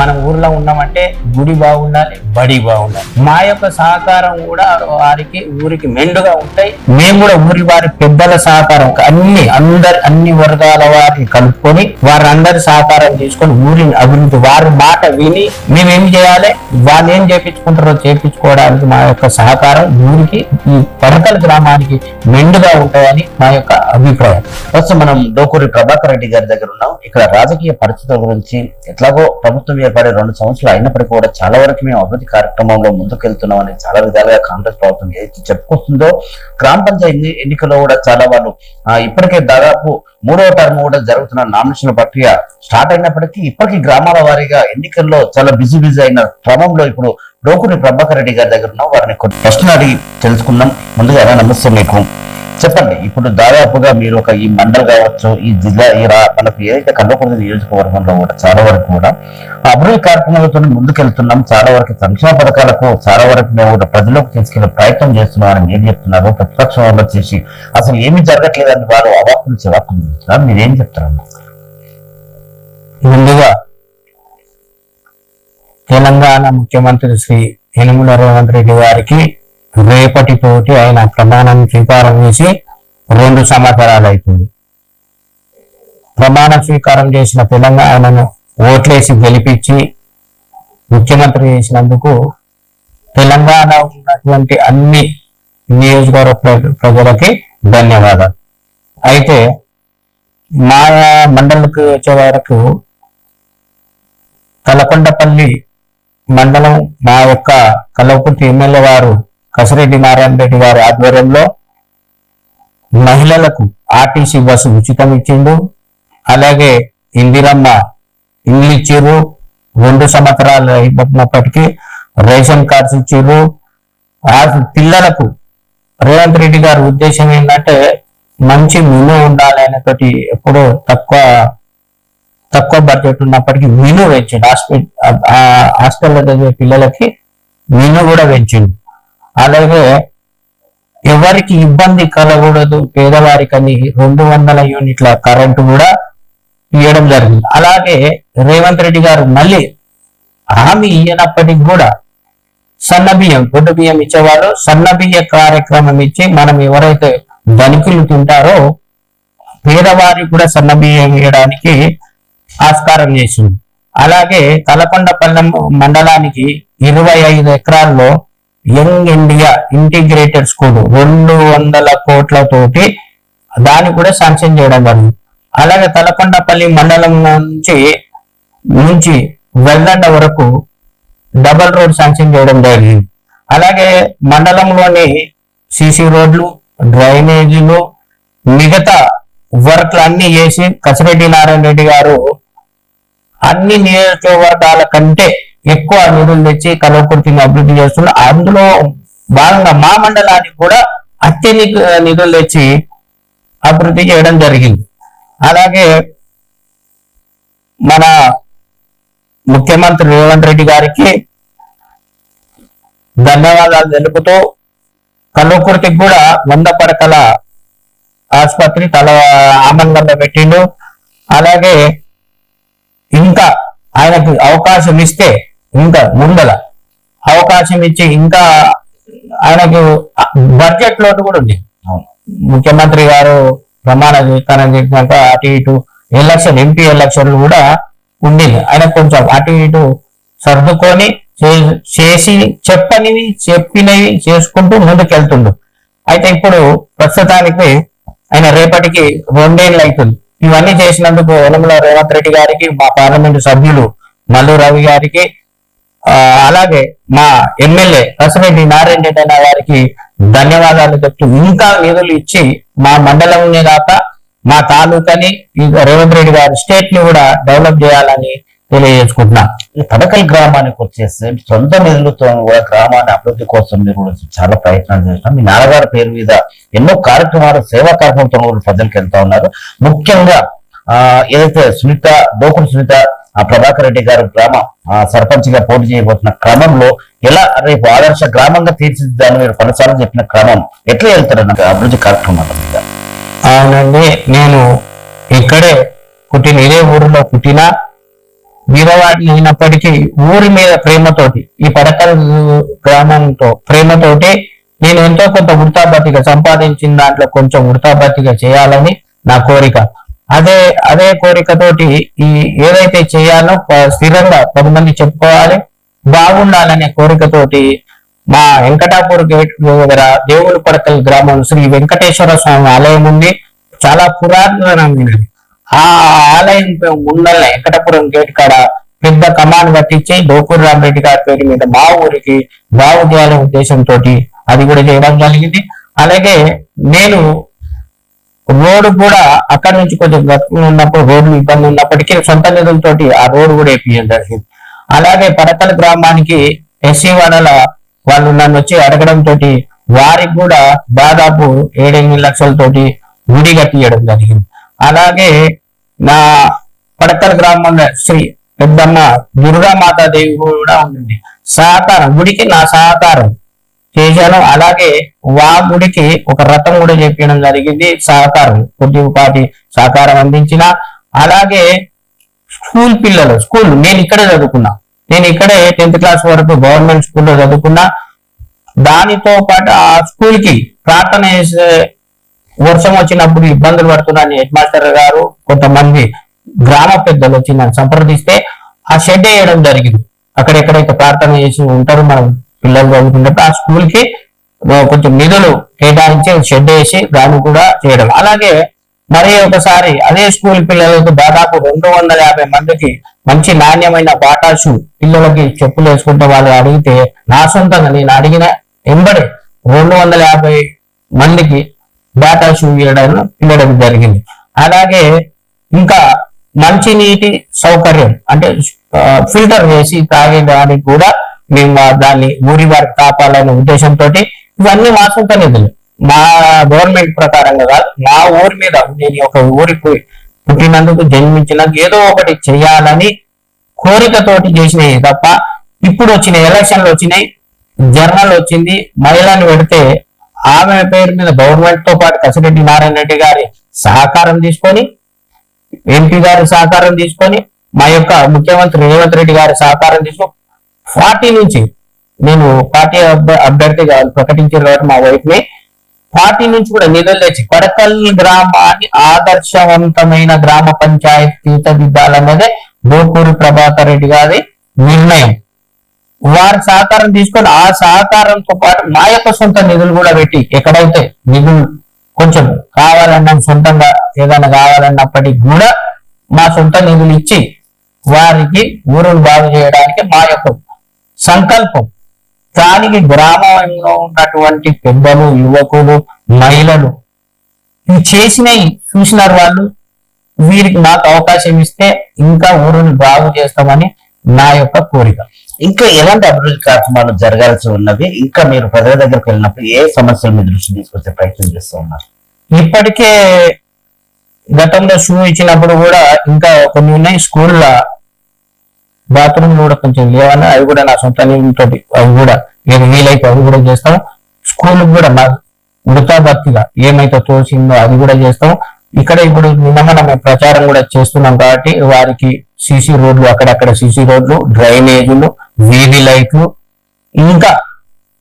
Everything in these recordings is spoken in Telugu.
మనం ఊర్లో ఉన్నామంటే గుడి బాగుండాలి బడి బాగుండాలి. మా యొక్క సహకారం కూడా వారికి ఊరికి మెండుగా ఉంటాయి. మేము కూడా ఊరి వారి పెద్దల సహకారం అన్ని అందరి అన్ని వర్గాల వారిని కలుపుకొని వారందరి సహకారం తీసుకొని ఊరిని అభివృద్ధి వారి మాట విని మేమేం చేయాలి? వాళ్ళు ఏం చేపించుకుంటారో చేపించుకోవడానికి మా యొక్క సహకారం ఊరికి ఈ పడకల గ్రామానికి మెండుగా ఉంటాయని మా యొక్క అభిప్రాయం. ప్రస్తుతం మనం డోకూరి ప్రభాకర్ రెడ్డి గారి దగ్గర ఉన్నాం. ఇక్కడ రాజకీయ పరిస్థితుల గురించి ఎట్లాగో ప్రభుత్వం ఏర్పడే రెండు సంవత్సరాలు అయినప్పటికీ కూడా చాలా వరకు మేము అభివృద్ధి కార్యక్రమంలో ముందుకెళ్తున్నామని చాలా విధాలుగా కాంగ్రెస్ ప్రభుత్వం ఏదైతే చెప్పుకొస్తుందో గ్రామ పంచాయతీ ఎన్నికల్లో కూడా చాలా వాళ్ళు ఇప్పటికే దాదాపు మూడవ టర్మ్ కూడా జరుగుతున్న నామినేషన్ల ప్రక్రియ స్టార్ట్ అయినప్పటికీ ఇప్పటికీ గ్రామాల వారీగా ఎన్నికల్లో చాలా బిజీ బిజీ అయిన క్రమంలో ఇప్పుడు లోకుని ప్రభాకర్ రెడ్డి గారి దగ్గర ఉన్నాం. వారిని కొన్ని ప్రశ్నలు అడిగి తెలుసుకుందాం. ముందుగా నమస్తే మీకు. చెప్పండి. ఇప్పుడు దాదాపుగా మీరు ఒక ఈ మండల్ కావచ్చు ఈ జిల్లా ఈ మనకి ఏదైతే కల్లకూడదు నియోజకవర్గంలో కూడా చాలా వరకు కూడా అభివృద్ధి కార్యక్రమాలతో ముందుకెళ్తున్నాం. చాలా వరకు సంక్షేమ పథకాలకు చాలా వరకు మేము కూడా ప్రజలకు తీసుకెళ్ళే ప్రయత్నం చేస్తున్నామని మీరు చెప్తున్నారు. ప్రతిపక్షం వాళ్ళు వచ్చేసి అసలు ఏమీ జరగట్లేదని వారు అవాక్కులు చెవాక్కులు చెప్తున్నారు. మీరేం చెప్తారమ్మా ముందుగా తెలంగాణ ముఖ్యమంత్రి శ్రీ యనమల రేవంత్ రెడ్డి గారికి రేపటి తోటి ఆయన ప్రమాణం స్వీకారం చేసి రెండు సంవత్సరాలు అవుతుంది. ప్రమాణ స్వీకారం చేసిన తెలంగాణను ఓట్లేసి గెలిపించి ముఖ్యమంత్రి చేసినందుకు తెలంగాణ ఉన్నటువంటి అన్ని నియోజకవర్గ ప్ర- ప్రజలకి ధన్యవాదాలు. అయితే మా మండలికి వచ్చే వరకు కలకొండపల్లి మండలం మా యొక్క కలవకుర్తి ఎమ్మెల్యే వారు కసిరెడ్డి నారాయణ రెడ్డి గారి ఆధ్వర్యంలో మహిళలకు ఆర్టీసీ బస్సు ఉచితం ఇచ్చిండు. అలాగే ఇందిరమ్మ ఇల్లు ఇచ్చిర్రు. రెండు సంవత్సరాలు అయిపోతున్నప్పటికీ రేషన్ కార్డ్స్ ఇచ్చిర్రు. ఆ పిల్లలకు రేవంత్ రెడ్డి గారి ఉద్దేశం ఏంటంటే మంచి మెను ఉండాలి అనేటువంటి ఎప్పుడు తక్కువ తక్కువ బడ్జెట్ ఉన్నప్పటికీ మెను పెంచిండు. హాస్పిటల్ హాస్టల్లో చదివే పిల్లలకి మెను కూడా పెంచిండు. అలాగే ఎవరికి ఇబ్బంది కలగకూడదు పేదవారికని రెండు వందల యూనిట్ల కరెంటు కూడా ఇవ్వడం జరిగింది. అలాగే రేవంత్ రెడ్డి గారు మళ్ళీ హామీ ఇయ్యనప్పటికి కూడా సన్న బియ్యం గుడ్డు బియ్యం ఇచ్చేవారు. సన్న బియ్య కార్యక్రమం ఇచ్చి మనం ఎవరైతే ధనికులు తింటారో పేదవారికి కూడా సన్న బియ్యం ఇవ్వడానికి ఆస్కారం చేసింది. అలాగే తలకొండపల్లెం మండలానికి ఇరవై ఐదు ఎకరాల్లో యంగ్ ఇండియా ఇంటిగ్రేటెడ్ స్కూల్ రెండు వందల కోట్లతోటి దాన్ని కూడా శాంక్షన్ చేయడం జరిగింది. అలాగే తలకొండపల్లి మండలం నుంచి నుంచి వెల్లండ వరకు డబల్ రోడ్ శాంక్షన్ చేయడం జరిగింది. అలాగే మండలంలోని సిసి రోడ్లు డ్రైనేజీలు మిగతా వర్క్లు అన్ని చేసి కసిరెడ్డి నారాయణ రెడ్డి గారు అన్ని నియోజకవర్గాల కంటే ఎక్కువ నిధులు తెచ్చి కలవకుర్తిని అభివృద్ధి చేస్తున్నారు. అందులో భాగంగా మా మండలానికి కూడా అత్యధిక నిధులు తెచ్చి అభివృద్ధి చేయడం జరిగింది. అలాగే మన ముఖ్యమంత్రి రేవంత్ రెడ్డి గారికి ధన్యవాదాలు తెలుపుతూ కల్వకుర్తికి కూడా వంద పడకల ఆసుపత్రి తల ఆమంగంలో పెట్టిండు. అలాగే ఇంకా ఆయనకు అవకాశం ఇస్తే ఇంకా ముందల అవకాశం ఇచ్చి ఇంకా ఆయనకు బడ్జెట్ లోటు కూడా ఉంది. ముఖ్యమంత్రి గారు ప్రమాణ స్వీకారం చేసినాక అటు ఇటు ఎలక్షన్ ఎంపీ ఎలక్షన్లు కూడా ఉండింది. ఆయన కొంచెం అటు ఇటు సర్దుకొని చేసి చెప్పనివి చెప్పినవి చేసుకుంటూ ముందుకెళ్తుండు. అయితే ఇప్పుడు ప్రస్తుతానికి ఆయన రేపటికి రెండేళ్ళు అవుతుంది. ఇవన్నీ చేసినందుకు యనమల రేవంత్ రెడ్డి గారికి మా పార్లమెంటు సభ్యులు మల్లు రవి గారికి అలాగే మా ఎమ్మెల్యే రసరెడ్డి నారాయణ రెడ్డి అన్న వారికి ధన్యవాదాలు చెప్తూ ఇంకా నిధులు ఇచ్చి మా మండలంనే కాక మా తాలూకాని రేవంత్ రెడ్డి గారి స్టేట్ని కూడా డెవలప్ చేయాలని తెలియజేసుకుంటున్నా. ఈ పడకల్ గ్రామానికి వచ్చేస్తే సొంత నిధులతో కూడా గ్రామాన్ని అభివృద్ధి కోసం మీరు కూడా చాలా ప్రయత్నాలు చేస్తున్నారు. మీ నాన్నగారి పేరు మీద ఎన్నో కార్యక్రమాలు సేవా కార్యక్రమంతో కూడా ప్రజలకు వెళ్తా ఉన్నారు. ముఖ్యంగా ఆ ఏదైతే సునీత డోకుడు సునీత ఆ ప్రభాకర్ రెడ్డి గారు గ్రామ ఆ, సర్పంచ్గా పోటీ చేయబోతున్న క్రమంలో ఎలా రేపు ఆదర్శ గ్రామంగా తీర్చిదిద్దాలని మీరు కొనసాగని చెప్పిన క్రమం ఎట్లా వెళ్తారన్న అభివృద్ధి కార్యక్రమాల మీద అవునండి నేను ఇక్కడే పుట్టిన ఇదే ఊరిలో పుట్టినా బీదవాడిని అయినప్పటికీ ఊరి మీద ప్రేమతోటి ఈ పడకల్ గ్రామంతో ప్రేమతోటి నేను ఎంతో కొంత వృతాభర్తిగా సంపాదించిన దాంట్లో కొంచెం వృతాభర్తిగా చేయాలని నా కోరిక. అదే అదే కోరికతోటి ఈ ఏదైతే చేయాలో ప- స్థిరంగా పది మంది చెప్పుకోవాలి బాగుండాలనే కోరికతోటి మా వెంకటాపూర్ గేట్ దగ్గర దేవుని పడకల్ గ్రామం శ్రీ వెంకటేశ్వర స్వామి ఆలయం ఉంది. చాలా పురాతనమైనది. ఆ ఆలయం ముందల్ల వెంకటపురం గేట్ కాడ పెద్ద కమాండ్ కట్టించి డోకూర్ రామరెడ్డి గారి పేరు మీద మా ఊరికి బాగు చేయాలనే ఉద్దేశంతో అది కూడా చేయడం జరిగింది. అలాగే నేను రోడ్డు కూడా అక్కడి నుంచి కొంచెం గతుకులు ఉన్నప్పుడు రోడ్లు ఇబ్బంది ఉన్నప్పటికీ సొంత నిధులతోటి ఆ రోడ్డు కూడా వేపించడం జరిగింది. అలాగే పడకల గ్రామానికి ఎస్సీ వాడల వాళ్ళు నన్ను వచ్చి అడగడం తోటి వారికి కూడా దాదాపు ఏడెనిమిది లక్షలతోటి గుడి కట్టియడం జరిగింది. అలాగే నా పడకల గ్రామంలో శ్రీ పెద్దమ్మ దుర్గామాతాదేవి కూడా ఉంది సహకారం గుడికి నా సహకారం చేశాను అలాగే వా గుడికి ఒక రథం కూడా చెప్పడం జరిగింది. సహకారం కొద్ది ఉపాధి సహకారం అందించిన. అలాగే స్కూల్ పిల్లలు స్కూల్ నేను ఇక్కడే చదువుకున్నా. నేను ఇక్కడే టెన్త్ క్లాస్ వరకు గవర్నమెంట్ స్కూల్లో చదువుకున్నా. దానితో పాటు ఆ స్కూల్కి ప్రార్థన చేసే వర్షం వచ్చినప్పుడు ఇబ్బందులు పడుతున్నాను హెడ్ మాస్టర్ గారు కొంతమంది గ్రామ పెద్దలు వచ్చి నన్ను సంప్రదిస్తే ఆ షెడ్ వేయడం జరిగింది. అక్కడెక్కడైతే ప్రార్థన చేసి ఉంటారు మనం పిల్లలు చదువుకున్నప్పుడు ఆ స్కూల్కి కొంచెం నిధులు కేటాయించి షెడ్ వేసి దాన్ని కూడా చేయడం. అలాగే మరి ఒకసారి అదే స్కూల్ పిల్లలకు దాదాపు రెండు వందల యాభై మందికి మంచి నాణ్యమైన బాటా షూ పిల్లలకి చెప్పులు వేసుకుంటే వాళ్ళు అడిగితే నా సొంతంగా నేను అడిగిన ఎంబడి రెండు వందల యాభై మందికి బాటా షూ ఇవ్వడం ఇవ్వడం జరిగింది. అలాగే ఇంకా మంచి నీటి సౌకర్యం అంటే ఫిల్టర్ వేసి తాగే దానికి కూడా మేము దాన్ని ఊరి వారికి కాపాలనే ఉద్దేశంతో ఇవన్నీ మా సొంత నిధులు. మా గవర్నమెంట్ ప్రకారంగా కాదు మా ఊరి మీద నేను ఒక ఊరికి పుట్టినందుకు జన్మించినందుకు ఏదో ఒకటి చేయాలని కోరికతోటి చేసినాయి తప్ప ఇప్పుడు వచ్చిన ఎలక్షన్లు వచ్చినాయి జర్నల్ వచ్చింది మహిళను పెడితే ఆమె పేరు మీద గవర్నమెంట్తో పాటు కసిరెడ్డి నారాయణ రెడ్డి గారి సహకారం తీసుకొని ఎంపీ గారి సహకారం తీసుకొని మా యొక్క ముఖ్యమంత్రి రేవంత్ రెడ్డి గారి సహకారం తీసుకొని పార్టీ నుంచి నేను పార్టీ అభ్యర్థిగా ప్రకటించిన తర్వాత మా వైఫ్ని పార్టీ నుంచి కూడా నిధులు తెచ్చి కొడకల్ గ్రామాన్ని ఆదర్శవంతమైన గ్రామ పంచాయత్ తీర్చిదిద్దాలన్నదే బోకూరి ప్రభాకర్ రెడ్డి గారి నిర్ణయం. వారి సహకారం తీసుకొని ఆ సహకారంతో పాటు మా యొక్క సొంత నిధులు కూడా పెట్టి ఎక్కడైతే నిధులు కొంచెం కావాలన్నా సొంతంగా ఏదైనా కావాలన్నప్పటికీ కూడా మా సొంత నిధులు ఇచ్చి వారికి ఊరును బాగు చేయడానికి మా యొక్క సంకల్పం. దానికి గ్రామంలో ఉన్నటువంటి పెద్దలు యువకులు మహిళలు ఇవి చేసినవి చూసినారు వాళ్ళు. వీరికి మాకు అవకాశం ఇస్తే ఇంకా ఊరుని బాగు చేస్తామని నా యొక్క కోరిక. ఇంకా ఎలాంటి అభివృద్ధి కార్యక్రమాలు జరగాల్సి ఉన్నవి ఇంకా మీరు ప్రజల దగ్గరికి వెళ్ళినప్పుడు ఏ సమస్యలు మీ దృష్టి తీసుకొచ్చే ప్రయత్నం చేస్తూ ఉన్నారు? ఇప్పటికే గతంలో షూ ఇచ్చినప్పుడు కూడా ఇంకా కొన్ని ఉన్నాయి. స్కూల్లో బాత్రూమ్ కూడా కొంచెం లేవన్నా అవి కూడా నా సొంత నీళ్ళతో అవి కూడా నేను వీలైతే అవి కూడా చేస్తాం. స్కూల్ కూడా మా వృతాభక్తిగా ఏమైతే తోచిందో అది కూడా చేస్తాం. ఇక్కడ ఇప్పుడు నిన్న మనం ప్రచారం కూడా చేస్తున్నాం కాబట్టి వారికి సీసీ రోడ్లు అక్కడక్కడ సీసీ రోడ్లు డ్రైనేజీలు వీధి లైట్లు ఇంకా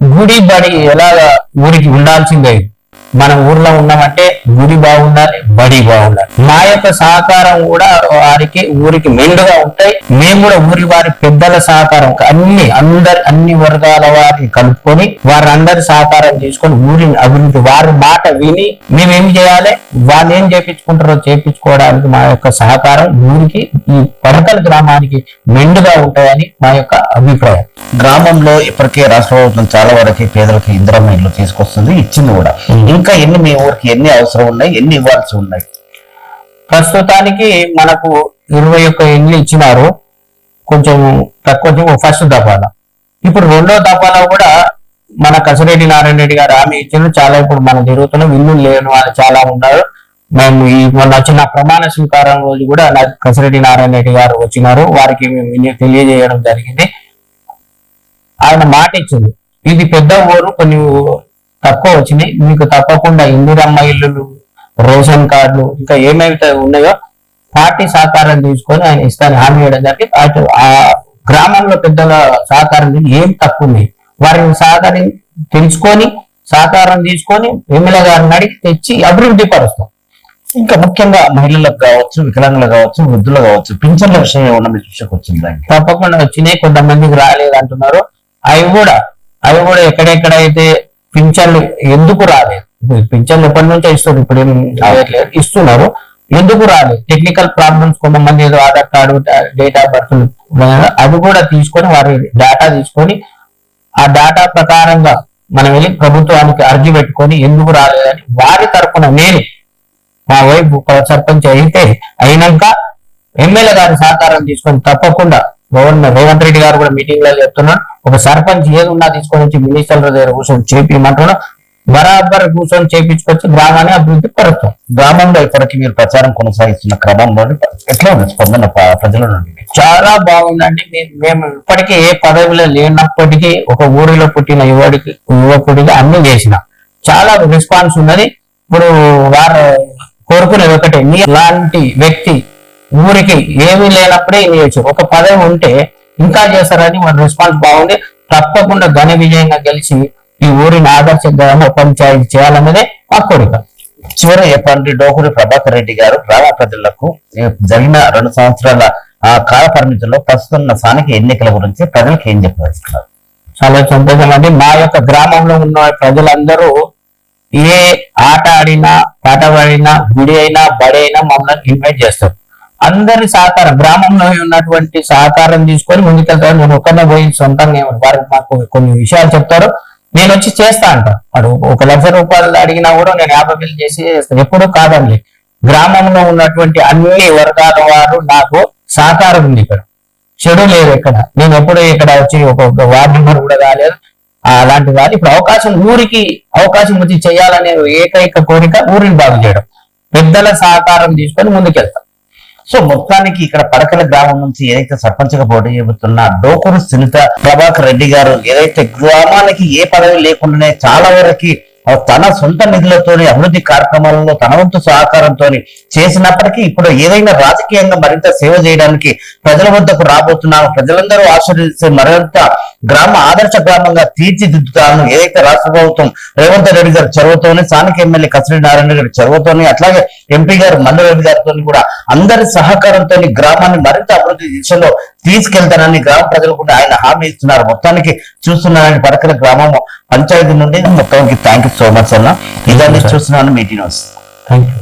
గుడి బడి ఎలా ఊరికి ఉండాల్సిందే. మనం ఊర్లో ఉన్నామంటే గుడి బాగుండాలి బడి బాగుండాలి. మా యొక్క సహకారం కూడా వారికి ఊరికి మెండుగా ఉంటాయి. మేము కూడా ఊరి వారి పెద్దల సహకారం అన్ని అందరి అన్ని వర్గాల వారిని కలుపుకొని వారందరి సహకారం తీసుకొని ఊరిని అభివృద్ధి వారి మాట విని మేమేం చేయాలి? వాళ్ళు ఏం చేపించుకుంటారో చేపించుకోవడానికి మా యొక్క సహకారం ఊరికి ఈ పడకల గ్రామానికి మెండుగా ఉంటాయని మా యొక్క అభిప్రాయం. గ్రామంలో ఇప్పటికే రాష్ట్ర ప్రభుత్వం చాలా వరకు పేదలకు ఇందిరమ్మ ఇల్లు తీసుకొస్తుంది ఇచ్చింది కూడా. ఇంకా ఎన్ని మీ ఊరికి ఎన్ని అవసరం ఉన్నాయి ఎన్ని ఇవ్వాల్సి ఉన్నాయి? ప్రస్తుతానికి మనకు ఇరవై ఒక్క ఇండ్లు ఇచ్చినారు. కొంచెం తక్కువ ఫస్ట్ దఫాలో. ఇప్పుడు రెండో దఫాలో కూడా మన కసిరెడ్డి నారాయణ రెడ్డి గారు హామీ ఇచ్చిన చాలా ఇప్పుడు మనం జరుగుతున్నాం ఇల్లు లేని వాళ్ళు చాలా ఉన్నారు. మేము ఈ మొన్న వచ్చిన ప్రమాణ స్వీకారం రోజు కూడా కసిరెడ్డి నారాయణ రెడ్డి గారు వచ్చినారు. వారికి మేము ఇన్ని తెలియజేయడం జరిగింది. ఆయన మాట ఇచ్చింది. ఇది పెద్ద ఊరు కొన్ని తక్కువ వచ్చినాయి. మీకు తప్పకుండా ఇందిరమ్మ ఇల్లులు రేషన్ కార్డులు ఇంకా ఏమైతే ఉన్నాయో పార్టీ సహకారం తీసుకొని ఆయన ఇస్తాను హామీ ఇవ్వడం జరిగింది. అటు ఆ గ్రామంలో పెద్దల సహకారం ఏం తక్కువ ఉంది. వారిని సహకారం తెలుసుకొని సహకారం తీసుకొని ఎమ్మెల్యే గారిని అడిగి తెచ్చి అభివృద్ధి పరుస్తాం. ఇంకా ముఖ్యంగా మహిళలకు కావచ్చు వికలాంగులు కావచ్చు వృద్ధులు కావచ్చు పింఛన్ల విషయం ఏమన్నా మీ దృష్టికి వచ్చింది తప్పకుండా వచ్చినాయి. కొంతమందికి రాలేదు అంటున్నారు అవి కూడా అవి కూడా ఎక్కడెక్కడైతే పింఛన్లు ఎందుకు రాలేదు? పింఛన్లు ఎప్పటి నుంచో ఇస్తారు ఇప్పుడు ఏం రావట్లేదు ఇస్తున్నారు. ఎందుకు రాలేదు? టెక్నికల్ ప్రాబ్లమ్స్ కొంతమంది ఏదో Aadhaar card date of birth అది కూడా తీసుకొని వారి డేటా తీసుకొని ఆ డేటా ప్రకారంగా మనం వెళ్ళి ప్రభుత్వానికి అర్జీ పెట్టుకొని ఎందుకు రాలేదని వారి తరఫున నేను మా వైపు సర్పంచ్ అయితే అయినాక ఎమ్మెల్యే గారి సహకారం తీసుకొని తప్పకుండా గవర్నర్ రేవంత్ రెడ్డి గారు కూడా మీటింగ్లో చెప్తున్నాడు ఒక సర్పంచ్ ఏదున్నా తీసుకొని వచ్చి మినిస్టర్ల దగ్గర కూర్చొని చేపించమంటున్నా. బరాబర్ కూర్చొని చేపించుకొచ్చి గ్రామాన్ని అభివృద్ధి పరుస్తాం గ్రామంలో ఇప్పటికీ మీరు ప్రచారం కొనసాగిస్తున్న క్రమంలో ఎట్లా ఉంది స్పందన ప్రజల నుండి? చాలా బాగుందండి. మేము ఇప్పటికీ ఏ పదవిలో లేనప్పటికీ ఒక ఊరిలో పుట్టిన యువడికి యువకుడిగా అన్ని చేసిన. చాలా రెస్పాన్స్ ఉన్నది. ఇప్పుడు వారు కోరుకునేది ఒకటే. నీ లాంటి వ్యక్తి ఊరికి ఏమీ లేనప్పుడే ఇన్ని ఒక పదవి ఉంటే ఇంకా చేస్తారని మన రెస్పాన్స్ బాగుంది. తప్పకుండా ఘన విజయంగా గెలిచి ఈ ఊరిని ఆదర్శ గ్రామ పంచాయతీ చేయాలన్నదే మా కోరిక. చివరి చెప్పండి డోకూరి ప్రభాకర్ రెడ్డి గారు గ్రామ ప్రజలకు జరిగిన రెండు సంవత్సరాల ఆ కాల పరిమితుల్లో ప్రస్తుతం ఉన్న స్థానిక ఎన్నికల గురించి ప్రజలకు ఏం చెప్పదలుచుకున్నారు? చాలా సంతోషం అండి. మా యొక్క గ్రామంలో ఉన్న ప్రజలందరూ ఏ ఆట ఆడినా పాట పాడినా గుడి అయినా బడి అయినా మమ్మల్ని ఇన్వైట్ చేస్తారు. అందరి సహకారం గ్రామంలో ఉన్నటువంటి సహకారం తీసుకొని ముందుకెళ్తారు నేను ఒక్కనే పోయి సొంతంగా వారు మాకు కొన్ని విషయాలు చెప్తారు. నేను వచ్చి చేస్తా అంట. వాడు ఒక లక్ష రూపాయలు అడిగినా కూడా నేను యాభై వేలు చేసి చేస్తాను ఎప్పుడు కాదండి. గ్రామంలో ఉన్నటువంటి అన్ని వర్గాల వారు నాకు సహకారం ఉంది ఇక్కడ. చెడు లేదు ఇక్కడ. నేను ఎప్పుడు ఇక్కడ వచ్చి ఒక వార్డు మెంబర్ కూడా కాలేదు. అలాంటి వారు ఇప్పుడు అవకాశం ఊరికి అవకాశం వచ్చి చేయాలనే ఏకైక కోరిక ఊరిని బాగు చేయడం. పెద్దల సహకారం తీసుకొని ముందుకెళ్తాం. సో మొత్తానికి ఇక్కడ పడకల గ్రామం నుంచి ఏదైతే సర్పంచ్గా పోటీ చేయబోతున్న డోకూరు సునీత ప్రభాకర్ రెడ్డి గారు ఏదైతే గ్రామానికి ఏ పదవి లేకుండానే చాలా వరకు తన సొంత నిధులతోని అభివృద్ధి కార్యక్రమాలలో తన వంతు సహకారంతో చేసినప్పటికీ ఇప్పుడు ఏదైనా రాజకీయంగా మరింత సేవ చేయడానికి ప్రజల వద్దకు రాబోతున్నాము ప్రజలందరూ ఆశీర్వదిస్తే మరింత గ్రామ ఆదర్శ గ్రామంగా తీర్చిదిద్దుతాను. ఏదైతే రాష్ట్ర ప్రభుత్వం రేవంత్ రెడ్డి గారి చొరవతోని స్థానిక ఎమ్మెల్యే కసిరెడ్డి నారాయణ గారి చొరవతోని అట్లాగే ఎంపీ గారు మల్లారెడ్డి గారితో కూడా అందరి సహకారంతో గ్రామాన్ని మరింత అభివృద్ధి దిశలో తీసుకెళ్తానని గ్రామ ప్రజలు కూడా ఆయన హామీ ఇస్తున్నారు. మొత్తానికి చూస్తున్నారని పడకల గ్రామం పంచాయతీ నుండి మొత్తానికి థ్యాంక్ యూ సో మచ్ అన్న. ఇదాన్ని చూస్తున్నాను మీటింగ్ థ్యాంక్ యూ